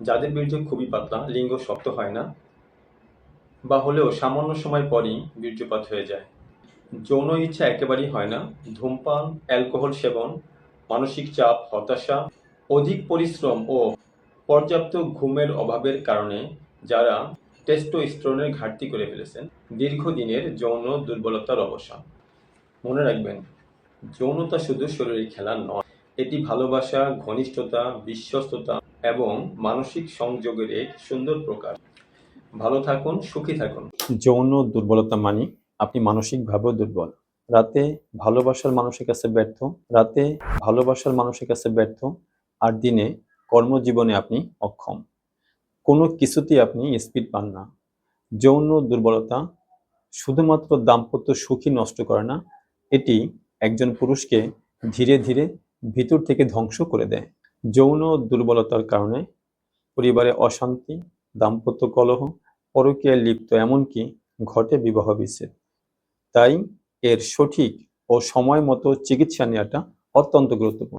যাদের বীর্য খুবই পাতলা, লিঙ্গ শক্ত হয় না, বা হলেও সামান্য সময় পরই বীর্যপাত হয়ে যায়। যৌন ইচ্ছা একেবারেই হয় না। ধূমপান, অ্যালকোহল সেবন, মানসিক চাপ, হতাশা, অধিক পরিশ্রম ও পর্যাপ্ত ঘুমের অভাবের কারণে যারা টেস্টোস্টেরনের ঘাটতি করে ফেলেছেন, দীর্ঘদিনের যৌন দুর্বলতার অবসান। মনে রাখবেন, যৌনতা শুধু শরীরের খেলা নয় এটি ভালোবাসা, ঘনিষ্ঠতা, বিশ্বস্ততা এবং মানসিক সংযোগের এক সুন্দর প্রকার। ভালো থাকুন, সুখী থাকুন। যৌন দুর্বলতা মানে আপনি মানসিকভাবেও দুর্বল। রাতে ভালোবাসার মানুষের কাছে ব্যর্থ, রাতে ভালোবাসার মানুষের কাছে ব্যর্থ, আর দিনে কর্মজীবনে আপনি অক্ষম। কোনো কিছুতেই আপনি স্পিড পান না। যৌন দুর্বলতা শুধুমাত্র দাম্পত্য সুখী নষ্ট করে না, এটি একজন পুরুষকে ধীরে ধীরে ভিতর থেকে ধ্বংস করে দেয়। যৌন দুর্বলতার কারণে পরিবারে অশান্তি, দাম্পত্য কলহ পরকীয়ায় লিপ্ত এমনকি ঘটে বিবাহ বিচ্ছেদ। তাই এর সঠিক ও সময় মতো চিকিৎসা নেওয়াটা অত্যন্ত গুরুত্বপূর্ণ।